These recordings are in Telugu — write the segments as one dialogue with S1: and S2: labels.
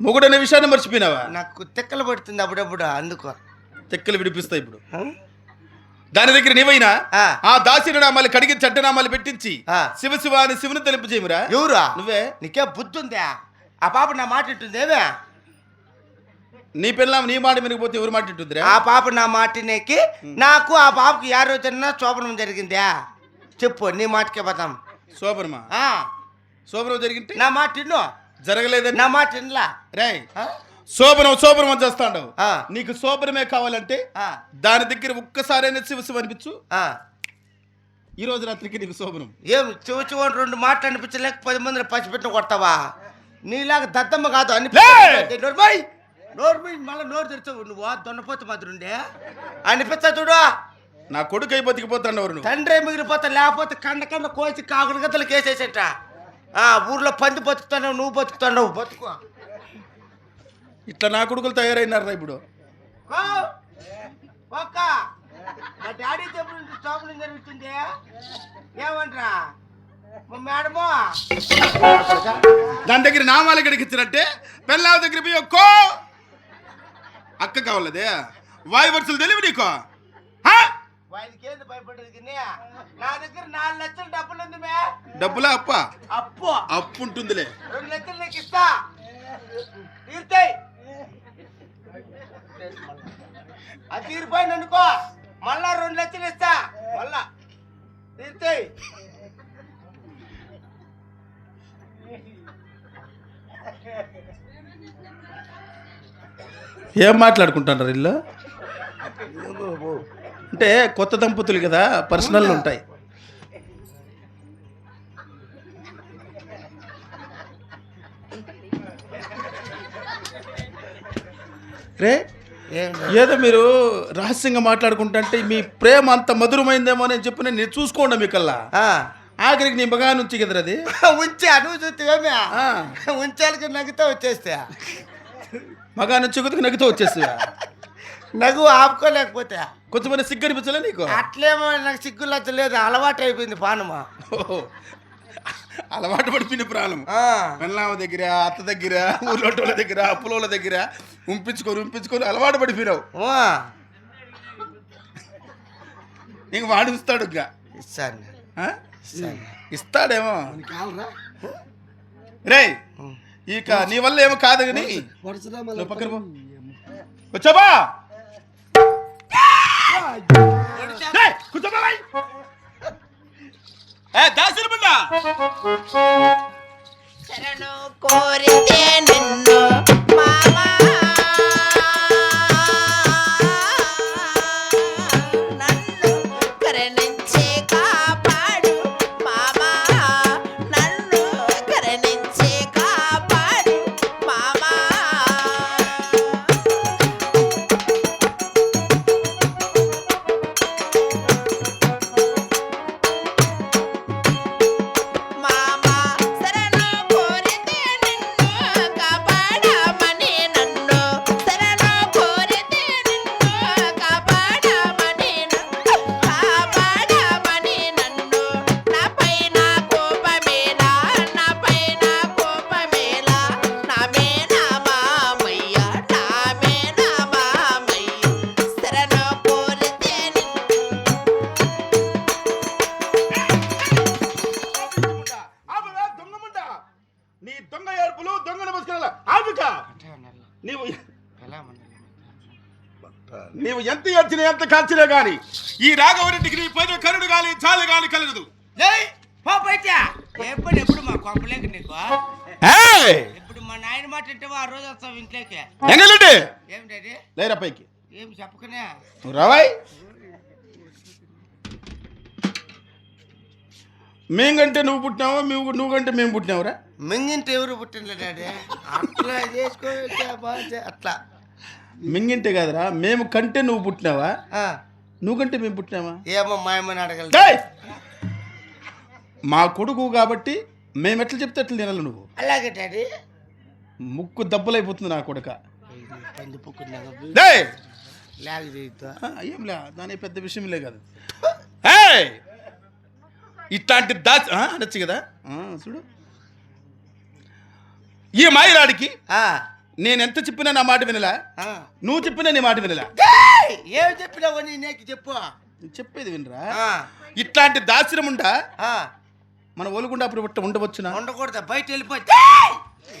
S1: మొగుడు అనే విషయాన్ని మర్చిపోయినావా?
S2: నాకు తిక్కలు పడుతుంది అప్పుడప్పుడు అందుకో.
S1: తెక్కలు విడిపిస్తా ఇప్పుడు? దాని దగ్గర నీవైనా?
S2: ఆ.
S1: దాసిన నామాలు కడిగి చట్టనామాలు పెట్టించి
S2: ఆ.
S1: శివ శివ అని శివుని తెలుపు చేయమురా?
S2: ఎవరా?
S1: నువ్వే?
S2: నీకే బుద్ధి ఉందా ఆ పాప నా మాట ఏమే
S1: నీ పిల్లం నీ మాట వినకపోతే ఎవరు మాట
S2: ఆ పాప నా మాటనేకి నాకు ఆ పాపకి ఏ రోజన్నా శోభనం జరిగిందా? చెప్పు నీ మాటకే పదాం
S1: శోభనమా? శోభనం జరిగింటే?
S2: నా మాట
S1: జరగలేదని.
S2: నా మాట
S1: రే? శోభనం శోభనం అని చేస్తాండవు
S2: ఆ.
S1: నీకు శోభనమే కావాలంటే
S2: ఆ,
S1: దాని దగ్గర ఒక్కసారైనా శివ శివ అనిపించు.
S2: ఆ.
S1: ఈ రోజు రాత్రికి నీకు శోభనం.
S2: ఏం చివ చివ రెండు మాటలు అనిపించలేక పది మందిని పసిపెట్టిన కొడతావా? నీలాగా దద్దమ్మ కాదు అని నోర్మై! మళ్ళీ నోరు తెరుస్తావు నువ్వు దొన్నపోతు మాదిరుండే అనిపిస్తా చూడు.
S1: నా కొడుకు అయి బతికిపోతాడు నువ్వు?
S2: తండ్రి మిగిలిపోతా లేకపోతే కండ కండ కోసి కాకుడు గద్దలకు వేసేసేట ఆ ఊర్లో పంది బతుకుతావు నువ్వు బతుకుతావు బతుకు.
S1: ఇట్లా నా కొడుకులు తయారైనారా ఇప్పుడు.
S2: ఒక్క. మా డాడీ చెప్పిన స్టాపులు జరుగుతుంది ఏమంటారా? మేడమో.
S1: దాని దగ్గర నామాలు గడికిచ్చినట్టే పెళ్ళావ దగ్గర పోయి ఒక్కో. అక్క కావాలదే? వాయు వరుసలు తెలివి నీకు?
S2: ఏంది భయపడేది కానీ నా దగ్గర నాలుగు లక్షల డబ్బులు ఉంది మే
S1: డబ్బులా అప్ప?
S2: అప్పు.
S1: అప్పు ఉంటుందిలే.
S2: రెండు లక్షలు నీకు ఇస్తా. తీరుతాయి. అది తీరిపోయింది అనుకో. మళ్ళా రెండు లక్షలు ఇస్తా. మళ్ళా. తీరుతాయి.
S1: ఏం మాట్లాడుకుంటున్నారు ఇల్లు? అంటే కొత్త దంపతులు కదా పర్సనల్ ఉంటాయి. రే ఏదో మీరు రహస్యంగా మాట్లాడుకుంటుంటే మీ ప్రేమ అంత మధురమైందేమో అని చెప్పి నేను చూసుకోండి మీకల్లా. ఆఖరికి నీ మగా నుంచి కదరా అది?
S2: ఉంచా నువ్వు చూస్తేమే. ఉంచాలకి నగ్గితే వచ్చేస్తా.
S1: మగా నుంచి నగ్గుతూ వచ్చేస్తా.
S2: నగు ఆపుకోలేకపోతే.
S1: కొంచెం సిగ్గు అనిపించలే నీకు?
S2: అట్లేమో నాకు సిగ్గు లేదు. అలవాటు అయిపోయింది పానమా.
S1: అలవాటు పడిపోయిన ప్రాణం
S2: ఆ.
S1: పెళ్ళామ దగ్గర అత్త దగ్గర ఊళ్ళోటోళ్ళ దగ్గర అప్పులోళ్ళ దగ్గర ఉంపించుకొని ఉంపించుకొని అలవాటు పడిపోయినావు. ఇంక వాడు ఇస్తాడు ఇంకా.
S2: ఇస్తాను.
S1: ఇస్తాడేమో. రే ఇక నీ వల్ల ఏమో కాదు కానీ. నువ్వు పక్కన పో. కూర్చోబా ఏయ్, కూర్చోబా బై. ఏ, దాసులు బిడ్డ
S3: శరణు కోరితే నిన్ను మామా నన్ను కరుణించి కాపాడు
S1: ఎంత ఏడ్చినా ఎంత కాల్చినా గాని ఈ రాఘవరెడ్డికి నీ పైన కరుడు గాలి చాలు గాలి కలగదు.
S2: ఎప్పుడు ఎప్పుడు మా కొంపలేక నీకు? ఇప్పుడు మా నాయన మాట వింటావా ఆ రోజు వస్తావు ఇంట్లోకి.
S1: ఎంగలండి?
S2: ఏమిటది?
S1: లేరా పైకి.
S2: ఏం చెప్పకనే?
S1: నువ్వు రావాయ్. మేంగంటే నువ్వు పుట్టినావా? నువ్వు నువ్వుగంటే మేము పుట్టినావురా?
S2: మింగింటే ఎవరు పుట్టినలే డాడీ? అట్లా బాగా అట్లా.
S1: మింగింటే కాదురా. మేము కంటే నువ్వు పుట్టినావా?
S2: ఆ,
S1: నువ్వుకంటే మేము పుట్టినావా
S2: ఏమో మా అమ్మని అడగలదు
S1: డేయ్! మా కొడుకు కాబట్టి మేము ఎట్లా చెప్తే ఎట్లా తినాలి నువ్వు.
S2: అలాగే డాడీ.
S1: ముక్కు దెబ్బలైపోతుంది నా కొడుక. ఆ, ఏంలే దాని పెద్ద విషయంలే కాదు. ఏయ్! ఇట్లాంటి దాచి ఆ, అనొచ్చు కదా? చూడు. ఈ మాయరాడికి నేను ఎంత చెప్పినా నా మాట వినలా. నువ్వు చెప్పినా నీ మాట వినలా!
S2: ఏం చెప్పినావు నీకు చెప్పు.
S1: చెప్పేది వినరా? ఇట్లాంటి దాసిరముండా
S2: ఆ.
S1: మన ఒలుగుండా అప్పుడు ఉండవచ్చునా?
S2: ఉండకూడదు బయట వెళ్ళిపోయి.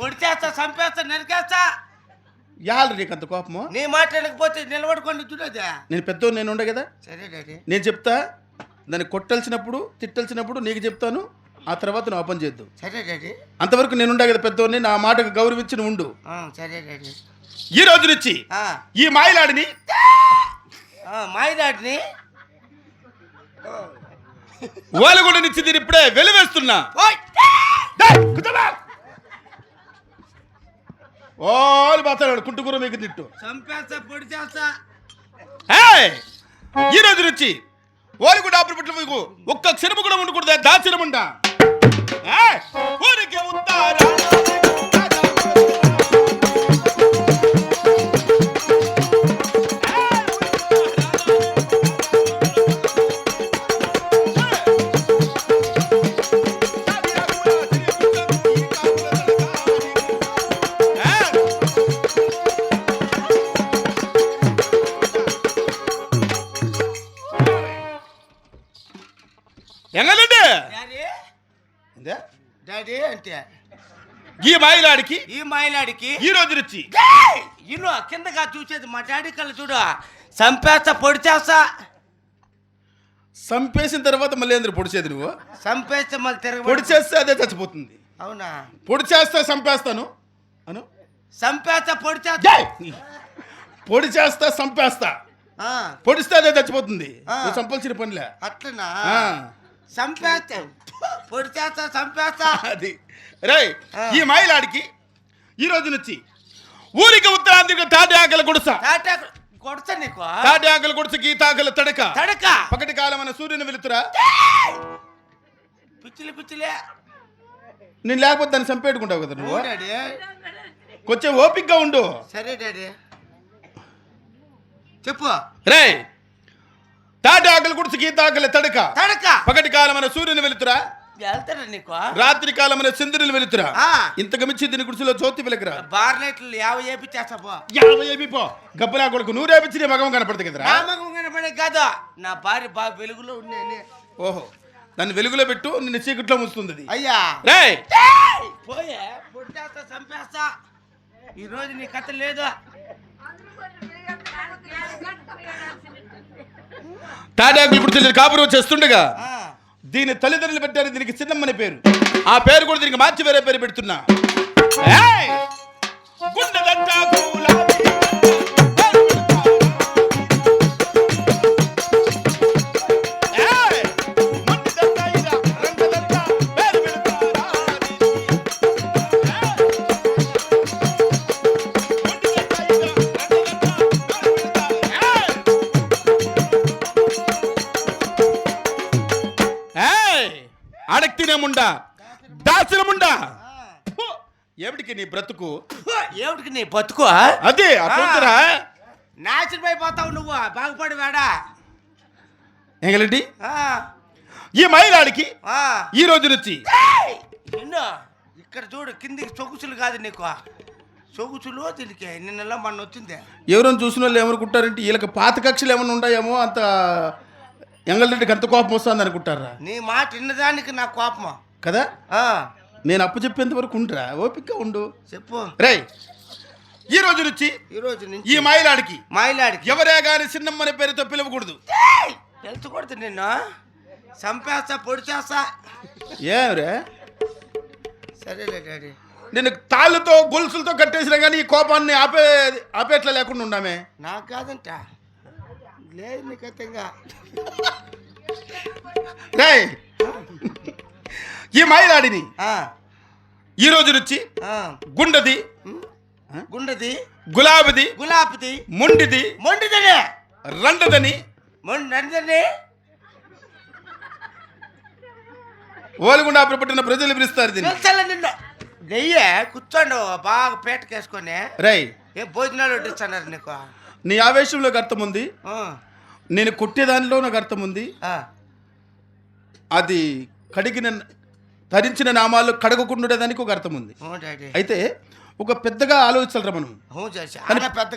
S2: పొడి చేస్తా చంపేస్తా నరికేస్తా.
S1: యాళ్ళు నీకు అంత కోపము?
S2: నీ మాట వినకపోతే నిలబడుకొని చూడదా
S1: నేను పెద్ద నేను ఉండే కదా.
S2: సరే డాడీ.
S1: నేను చెప్తా దాన్ని కొట్టాల్సినప్పుడు తిట్టాల్సినప్పుడు నీకు చెప్తాను. ఆ తర్వాత నువ్వు అపని చేద్దు.
S2: సరే డాడీ.
S1: అంతవరకు నేను కదా పెద్దోడిని నా మాటకు గౌరవించి నువ్వు ఉండు.
S2: ఆ, సరే డాడీ.
S1: ఈ రోజు నుంచి
S2: ఆ,
S1: ఈ మాయలాడిని
S2: ఆ, మాయదాటిని
S1: ఓలగొండ నుంచి దీని ఇప్పుడే వెలివేస్తున్నా.
S2: ఓయ్!
S1: డేయ్, కూర్చోబా. ఓలు కుంటుకూర మీకు తిట్టు.
S2: చంపేస్తా పొడి చేస్తా.
S1: ఏయ్! ఈ రోజు నుంచి ఓలిగుండ ఆపరి పట్ల మీకు ఒక్క క్షణము కూడా ఉండకూడదు దాచిరముండా ఏయ్! ఇదే?
S2: డాడీ అంటే
S1: ఈ మాయలాడికి
S2: ఈ మాయలాడికి
S1: ఈ రోజు నుంచి?
S2: ఇను కిందగా చూసేది మా డాడీ కళ్ళు చూడు. చంపేస్తా పొడి చేస్తా.
S1: సంపేసిన తర్వాత మళ్ళీ ఎందుకు పొడిచేది నువ్వు?
S2: చంపేస్తే మళ్ళీ తిరగ
S1: పొడి చేస్తే అదే చచ్చిపోతుంది.
S2: అవునా?
S1: పొడి చేస్తే చంపేస్తాను అను?
S2: చంపేస్తా పొడి చేస్తా!
S1: పొడి చేస్తా చంపేస్తా
S2: ఆ,
S1: పొడిస్తే అదే చచ్చిపోతుంది. నువ్వు చంపాల్సిన పనిలే.
S2: అట్లనా?
S1: ఆ.
S2: చంపేస్తా పొడి చేస్తా చంపేస్తా.
S1: అది.
S2: ఆ.
S1: ఈ మాయలాడికి ఈ రోజు నుంచి ఊరికి ఉత్తరాంధ్రికి తాటి ఆకలి గుడిస
S2: కొడతా నీకు?
S1: తాటి ఆకలి గుడిసకి తాకల తడక?
S2: తడక
S1: పగటి కాలమైన సూర్యుని వెలుతురా?
S2: పిచ్చిలి పిచ్చిలే.
S1: నేను లేకపోతే దాన్ని చంపేట్టుకుంటావు కదా నువ్వు? కొంచెం ఓపిక్గా ఉండు.
S2: సరే డాడీ. చెప్పు.
S1: రే తాటి ఆకలి గుడిసకి తాకల తడక.
S2: తడక
S1: పగటి కాలమైన సూర్యుని వెలుతురా?
S2: వెళ్తారా నీకు?
S1: రాత్రి కాలమైన వెలుతురా.
S2: ఆ.
S1: ఇంతకు మించి దీని గుడిసెలో జ్యోతి వెలకరా?
S2: బార్ లైట్లు యావ చేపిచ్చేస్తా పో.
S1: యాభై ఏమి పో గబ్బలా కొడుకు నువ్వు రేపించి నీ మగం కనపడదు కదరా?
S2: నామకం కనపడే కాదు. నా భార్య బాగా వెలుగులో ఉండే
S1: ఓహో. దాన్ని వెలుగులో పెట్టు నిన్ను చీకట్లో ముస్తుంది
S2: అయ్యా.
S1: రే
S2: పోయే పొట్టేస్తా చంపేస్తా. ఈ రోజు నీ కథ లేదు.
S1: తాటాకులు ఇప్పుడు కాపురం చేస్తుండగా దీని తల్లిదండ్రులు పెట్టారు దీనికి చిన్నమ్మని పేరు. ఆ పేరు కూడా దీనికి మార్చి వేరే పేరు పెడుతున్నా. ఏయ్! ఏమిటికి నీ బ్రతుకు?
S2: ఏమిటికి నీ బతుకు
S1: అదే
S2: నాశనం అయిపోతావు నువ్వు బాగుపడి వేడా.
S1: ఎంగలండి ఈ మహిళాడికి. ఈ రోజు నుంచి
S2: నిన్ను ఇక్కడ చూడు కిందికి సొగుసులు కాదు నీకు. సొగుసులు దీనికి నిన్నెలా మొన్న వచ్చింది.
S1: ఎవరైనా చూసిన వాళ్ళు ఏమనుకుంటారంటే వీళ్ళకి పాత కక్షలు ఏమైనా ఉన్నాయేమో అంత ఎంగళరెడ్డికి అంత కోపం వస్తుంది అనుకుంటారా
S2: నీ మాట విన్నదానికి నా కోపం.
S1: కదా? నేను అప్పు చెప్పేంత వరకు ఉండరా ఓపిక ఉండు.
S2: చెప్పు.
S1: రేయ్ ఈ రోజు నుంచి
S2: ఈ రోజు నుంచి.
S1: ఈ మహిళాడికి
S2: మాయిలాడికి
S1: ఎవరే గాని చిన్నమ్మని పేరుతో పిలవకూడదు.
S2: తెలుసుకోకూడదు నిన్ను. చంపేస్తా పొడి చేస్తా
S1: ఏమరే?
S2: సరేలే డాడీ.
S1: నేను తాళ్ళతో గొలుసులతో కట్టేసినా కానీ ఈ కోపాన్ని ఆపే ఆపేట్లా లేకుండా ఉన్నామే
S2: నాకు కాదంట. లేదు నీకు
S1: రేయ్ ఈ మహిళాడిని
S2: ఆ,
S1: ఈ రోజు నుంచి. గుండది
S2: గుండది
S1: గులాబిది
S2: గులాబీది
S1: మొండిది
S2: మొండిదని.
S1: రండదని
S2: మొండి నడిదని
S1: ఓలుగుండా పుట్టిన ప్రజలు పిలుస్తారు దీన్ని.
S2: నిన్ను. నెయ్యే కూర్చోండు బాగా పేటకేసుకొని.
S1: రేయ్.
S2: ఏ భోజనాలు వడ్డిస్తున్నారు నీకు?
S1: నీ ఆవేశంలోకి అర్థం ఉంది. నేను కొట్టేదానిలో నాకు అర్థం ఉంది. అది కడిగిన ధరించిన నామాలు కడగకుండుడేదానికి ఒక అర్థం ఉంది అయితే ఒక పెద్దగా ఆలోచించాలరా మనం.
S2: పెద్ద